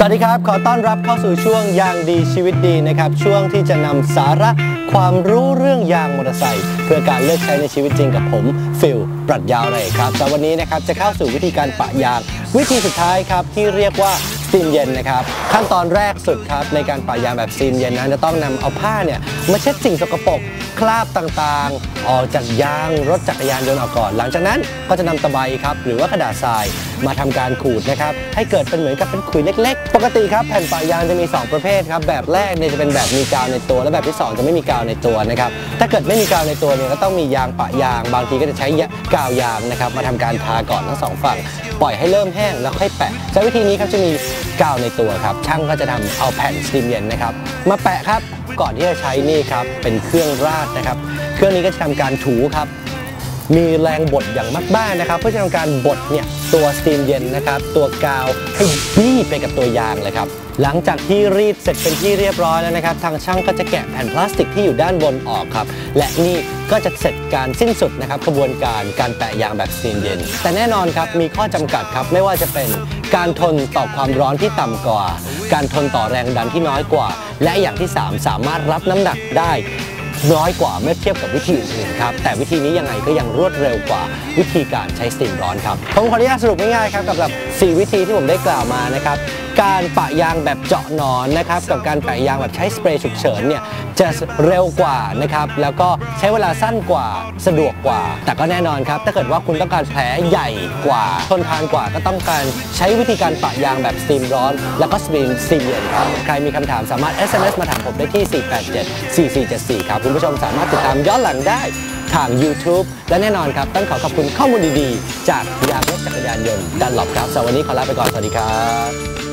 สวัสดีครับ ขอต้อนรับเข้าสู่ช่วงยางดีชีวิตดีนะครับ ช่วงที่จะนำสาระความรู้เรื่องยางมอเตอร์ไซค์เพื่อการเลือกใช้ในชีวิตจริงกับผม ฟิลปรัชญาอะไรครับแต่วันนี้นะครับจะเข้าสู่วิธีการปะยาง วิธีสุดท้ายครับที่เรียกว่าสตีมเย็นนะครับ ขั้นตอนแรกสุดครับในการปะยางแบบสตีมเย็นนั้นจะต้องนำเอาผ้าเนี่ยมาเช็ดสิ่งสกปรกคราบต่างๆ ออกจากยางรถจักรยานยนต์ออกก่อน หลังจากนั้นก็จะนำตะไบครับหรือว่ากระดาษทรายมาทำการขูดนะครับ ให้เกิดเป็นเหมือนกับเป็นขุยเล็ก ๆ ปกติครับแผ่นปะยางจะมี 2 ประเภทครับ แบบแรกเนี่ยจะเป็นแบบมีกาวในตัว และแบบที่ 2 จะไม่มีกาวในตัวนะครับ ถ้าเกิดไม่มีกาวในตัวเนี่ยก็ต้องมียางปะยาง บางทีก็จะใช้กาวยางนะครับมาทำการทาก่อนทั้งสองฝั่ง ปล่อยให้เริ่มแห้งแล้วค่อยแปะใช้วิธีนี้ครับจะมีกาวในตัวครับ ช่างก็จะทำเอาแผ่นสตีมเย็นนะครับ มาแปะครับ ก่อนที่จะใช้นี่ครับ เป็นเครื่องราดนะครับ เครื่องนี้ก็จะทำการถูครับ มีแรงบดอย่างมากๆนะครับ เพื่อจะทำการบดเนี่ยตัวสตีมเย็นนะครับตัวกาวให้บี้ไปกับตัวยางเลยครับหลังจากที่รีดเสร็จเป็นที่เรียบร้อยแล้วนะครับ ทางช่างก็จะแกะแผ่นพลาสติกที่อยู่ด้านบนออกครับ และนี่ก็จะเสร็จการสิ้นสุดนะครับกระบวนการการแปะยางแบบสตีมเย็น แต่แน่นอนครับมีข้อจำกัดครับไม่ว่าจะเป็นการทนต่อความร้อนที่ต่ำกว่า การทนต่อแรงดันที่น้อยกว่า และอย่างที่ 3 สามารถรับน้ำหนักได้ น้อยกว่าเมื่อเทียบกับวิธีอื่นครับ แต่วิธีนี้ยังไงก็ยังรวดเร็วกว่าวิธีการใช้สตีมร้อนครับ ผมขออนุญาตสรุปง่ายๆครับกับ 4 วิธีที่ผมได้กล่าวมานะครับ การปะยางแบบเจาะหนอนนะครับกับการปะยางแบบใช้สเปรย์ฉุกเฉินเนี่ยจะเร็วกว่านะครับแล้วก็ใช้เวลาสั้นกว่าสะดวกกว่า แต่ก็แน่นอนครับถ้าเกิดว่าคุณต้องการแผลใหญ่กว่าทนทานกว่าก็ต้องการใช้วิธีการปะยางแบบสตีมร้อน แล้วก็สตีมสตีมเย็นครับใครมีคำถามสามารถ SMS มาถามผมได้ที่ 487 4474 ครับคุณผู้ชมสามารถติดตามย้อนหลังได้ทาง YouTube และแน่นอนครับ ต้องขอขอบคุณข้อมูลดีๆ จากยางรถจักรยานยนต์ดันหลบครับสำหรับวันนี้ขอลาไปก่อน สวัสดีครับ